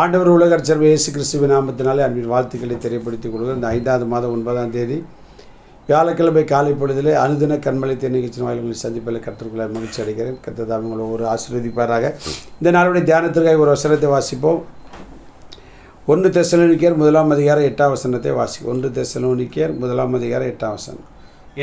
ஆண்டவர் உலகர் செல்வ இயேசு கிறிஸ்துவின் நாமத்தினாலே அன்பின் வாழ்த்துக்களை தெரியப்படுத்திக் கொள்வது இந்த ஐந்தாவது மாதம் ஒன்பதாம் தேதி வியாழக்கிழமை காலை பொழுதிலே அனுதின கண்மலை தேர் நிகழ்ச்சி வாயில்களை சந்திப்பில் கற்றுக்குள்ள மகிழ்ச்சி அடைகிறேன். கத்ததாம் உங்களை ஒரு ஆசீர்வதிப்பாராக. இந்த நாளுடைய தியானத்திற்காக ஒரு வசனத்தை வாசிப்போம். ஒன்று தெசலோனிக்கர் முதலாம் அதிகாரம் எட்டாம் வசனத்தை வாசி ஒன்று தெசலோனிக்கர் முதலாம் அதிகாரம் எட்டாம் வசனம்.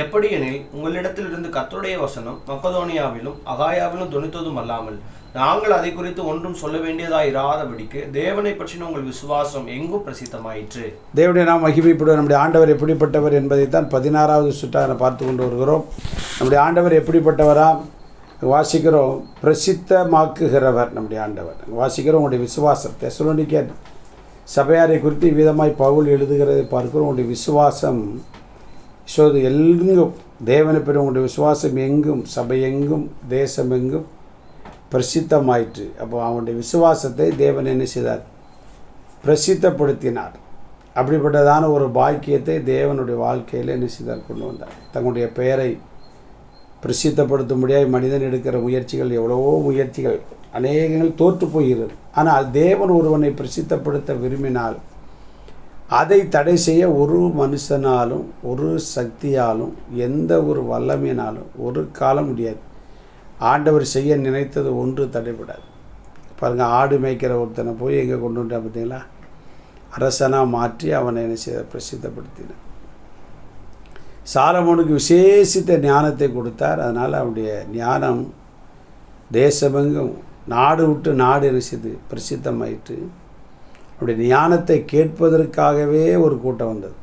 எப்படியெனில் உங்களிடத்திலிருந்து கத்தருடைய வசனம் மக்கதோனியாவிலும் அகாயாவிலும் துணித்ததும் அல்லாமல் நாங்கள் அதை குறித்து ஒன்றும் சொல்ல வேண்டியதாக இராதபடிக்கு தேவனை பற்றின உங்கள் விசுவாசம் எங்கும் பிரசித்தமாயிற்று? தேவனுடைய நாம் மகிமைப்படுவோம். நம்முடைய ஆண்டவர் எப்படிப்பட்டவர் என்பதைத்தான் பதினாறாவது சுற்றாக பார்த்து கொண்டு வருகிறோம். நம்முடைய ஆண்டவர் எப்படிப்பட்டவரா? வாசிக்கிறோம். பிரசித்தமாக்குகிறவர் நம்முடைய ஆண்டவர். வாசிக்கிறோம் உங்களுடைய விசுவாசம் தெசலோனிக்க சபையாரை குறித்து விதமாய் பவுல் எழுதுகிறதை பார்க்கிறோம். உங்களுடைய விசுவாசம் ஸோ எங்கும் தேவனை பெறும் உங்களுடைய விசுவாசம் எங்கும்? சபை எங்கும்? தேசம் எங்கும்? பிரசித்தமாயிற்று. அப்போ அவனுடைய விசுவாசத்தை தேவன் என்ன செய்தார்? பிரசித்தப்படுத்தினார். அப்படிப்பட்டதான ஒரு பாக்கியத்தை தேவனுடைய வாழ்க்கையில் என்ன செய்தார்? கொண்டு வந்தார். தங்களுடைய பெயரை பிரசித்தப்படுத்தும்படியாக மனிதன் எடுக்கிற முயற்சிகள் எவ்வளவோ முயற்சிகள் அநேகங்கள் தோற்று போகிறது. ஆனால் தேவன் ஒருவனை பிரசித்தப்படுத்த விரும்பினால் அதை தடை செய்ய ஒரு மனுஷனாலும் ஒரு சக்தியாலும் எந்த ஒரு வல்லமையினாலும் ஒரு காலம் முடியாது. ஆண்டவர் செய்ய நினைத்தது ஒன்று தடைபடாது. பாருங்கள் ஆடு மேய்க்கிற ஒருத்தனை போய் எங்கே கொண்டு வந்துட்டா பார்த்தீங்களா? அரசனாக மாற்றி அவனை என்ன செய்த? பிரசித்தப்படுத்தினான். சாலமோனுக்கு விசேஷித்த ஞானத்தை கொடுத்தார். அதனால் அவனுடைய ஞானம் தேசமெங்கும் நாடு விட்டு நாடு என்ன செய்து? பிரசித்தமாயிற்று. அவருடைய ஞானத்தை கேட்பதற்காகவே ஒரு கூட்டம் வந்தது.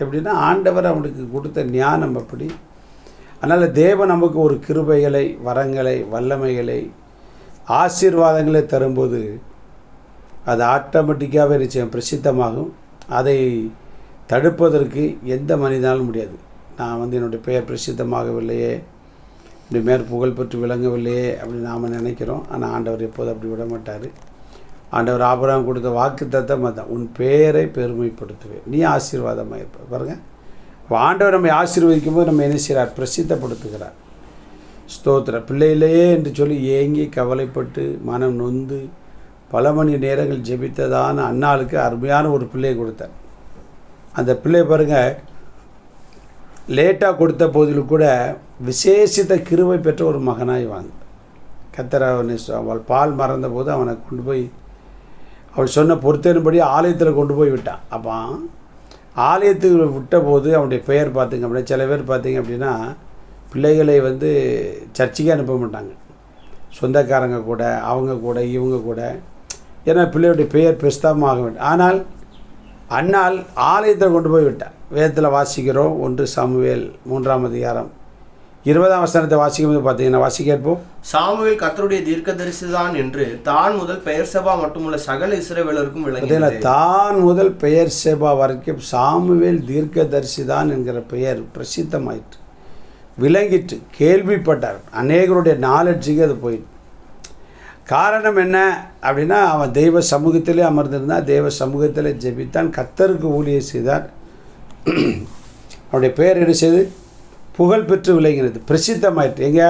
எப்படின்னா ஆண்டவர் அவனுக்கு கொடுத்த ஞானம் அப்படி. அதனால் தேவன் நமக்கு ஒரு கிருபைகளை வரங்களை வல்லமைகளை ஆசீர்வாதங்களை தரும்போது அது ஆட்டோமேட்டிக்காகவே நிச்சயம் பிரசித்தமாகும். அதை தடுப்பதற்கு எந்த மனிதனாலும் முடியாது. நான் வந்து என்னுடைய பெயர் பிரசித்தமாகவில்லையே இப்படி மேற் புகழ் பெற்று விளங்கவில்லையே அப்படின்னு நாம் நினைக்கிறோம். ஆனால் ஆண்டவர் எப்போதும் அப்படி விட மாட்டார் ஆண்டவர் ஆபராம் கொடுத்த வாக்கு தத்தம் அதான் உன் பெயரை பெருமைப்படுத்துவேன். நீ ஆசீர்வாதமாக இருப்ப. பாருங்கள் ஆண்டவர் நம்மை ஆசீர்வதிக்கும் போது நம்ம என்ன செய்கிறார்? பிரசித்தப்படுத்துகிறார். ஸ்தோத்திர பிள்ளையிலேயே என்று சொல்லி ஏங்கி கவலைப்பட்டு மனம் நொந்து பல மணி நேரங்கள் ஜெபித்ததான அண்ணாளுக்கு அருமையான ஒரு பிள்ளையை கொடுத்தார். அந்த பிள்ளை பாருங்கள் லேட்டாக கொடுத்த போதிலும் கூட விசேஷித்த கிருவை பெற்ற ஒரு மகனாய் வாங்க கத்தர் அவனை அவள் பால் மறந்த போது அவனை கொண்டு போய் அவள் சொன்ன பொறுத்தேன்படி ஆலயத்தில் கொண்டு போய் விட்டான். அப்போ ஆலயத்துக்கு விட்ட போது அவனுடைய பெயர் பார்த்தீங்க அப்படின்னா சில பேர் பார்த்தீங்க அப்படின்னா பிள்ளைகளை வந்து சர்ச்சைக்கு அனுப்ப மாட்டாங்க. சொந்தக்காரங்க கூட அவங்க கூட இவங்க கூட. ஏன்னா பிள்ளையுடைய பெயர் பிரஸ்தாபமாக வேண்டும். ஆனால் அண்ணால் ஆலயத்தை கொண்டு போய் விட்டார். வேதத்தில் வாசிக்கிறோம் ஒன்று சமுவேல் மூன்றாம் அதிகாரம் இருபதாம் வசனத்தை வாசிக்கும் போது பார்த்தீங்கன்னா வாசிக்க இருப்போம் சாமுவேல் கர்த்தருடைய தீர்க்கதரிசிதான் என்று தான் முதல் பெயர் சபா மட்டுமல்ல சகல இஸ்ரவேலருக்கும் விளங்கியது. தான் முதல் பெயர் சேபா வரைக்கும் சாமுவேல் தீர்க்கதரிசிதான் என்கிற பெயர் பிரசித்தமாயிற்று. விளங்கிட்டு கேள்விப்பட்டார். அநேகருடைய நாலெட்ஜுக்கு அது போயிட்டு காரணம் என்ன அப்படின்னா அவன் தெய்வ சமூகத்திலே அமர்ந்திருந்தான் தெய்வ சமூகத்திலே ஜெபித்தான் கத்தருக்கு ஊழியை செய்தார். அவனுடைய பெயர் என்ன செய்து? புகழ் பெற்று விளங்கினது பிரசித்தமாயிற்று. எங்கே?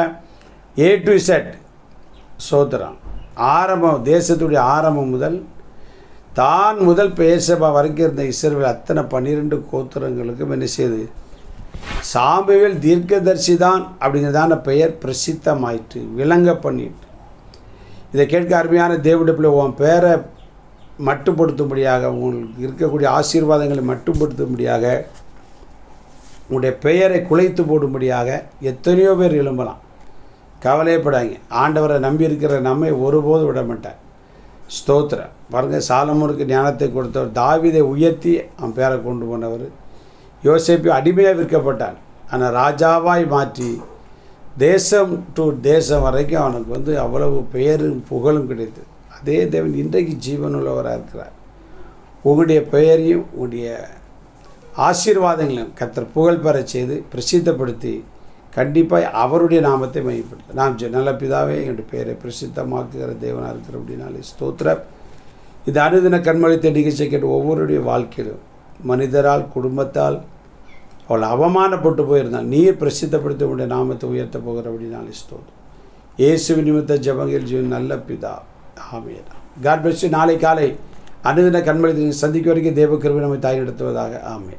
ஏ டு இசட் சோத்திரம். ஆரம்பம் தேசத்துடைய ஆரம்பம் முதல் தான் முதல் பெயர் வரைக்கும் இருந்த இஸ்ரவேல் அத்தனை பன்னிரெண்டு கோத்திரங்களுக்கும் என்ன செய்யுது சாம்புவேல் தீர்க்கதரிசி தான் அப்படிங்கிறதான பெயர் பிரசித்தமாயிற்று. விளங்க பண்ணிட்டு. இதை கேட்க அருமையான தேவடப்பில் உன் பேரை மட்டுப்படுத்தும்படியாக உங்களுக்கு இருக்கக்கூடிய ஆசீர்வாதங்களை மட்டுப்படுத்தும்படியாக உங்களுடைய பெயரை குலைத்து போடும்படியாக எத்தனையோ பேர் எழும்பலாம். கவலையப்படாங்க ஆண்டவரை நம்பி இருக்கிற நம்மை ஒருபோதும் விட மாட்டார் ஸ்தோத்திரம். பாருங்கள் சாலமோனுக்கு ஞானத்தை கொடுத்தவர் தாவிதை உயர்த்தி அவன் பேரை கொண்டு போனவர். யோசேப்பு அடிமையாக விற்கப்பட்டான். ஆனால் ராஜாவாய் மாற்றி தேசம் டு தேசம் வரைக்கும் அவனுக்கு வந்து அவ்வளவு பெயரும் புகழும் கிடைத்தது. அதே தேவன் இன்றைக்கு ஜீவனுள்ளவராக இருக்கிறார். உங்களுடைய பெயரையும் உங்களுடைய ஆசீர்வாதங்களையும் கத்தர் புகழ் பெறச் செய்து பிரசித்தப்படுத்தி கண்டிப்பாக அவருடைய நாமத்தை மையப்படுத்த. நாம் ஜெ- நல்ல பிதாவே எங்களுடைய பெயரை பிரசித்தமாக்குகிற தேவனாக இருக்கிற அப்படின்னாலே ஸ்தோத்திரம். இது அனுதின கண்மொழித்த நிகழ்ச்சி கேட்டு ஒவ்வொருடைய வாழ்க்கையிலும் மனிதரால் குடும்பத்தால் அவள் அவமானப்பட்டு போயிருந்தால் நீர் பிரசித்தப்படுத்த உடைய நாமத்தை உயர்த்த போகிற அப்படின்னாலே ஸ்தோத்திரம். இயேசு நிமித்த ஜபங்கள் ஜீவன் நல்ல பிதா. ஆமேனா. காட் பிளஸ் நாளை காலை அனுதின கண்மொழி சந்திக்க வரைக்கும் தேவ கிருபி நம்மை தாய் நடத்துவதாக. ஆமே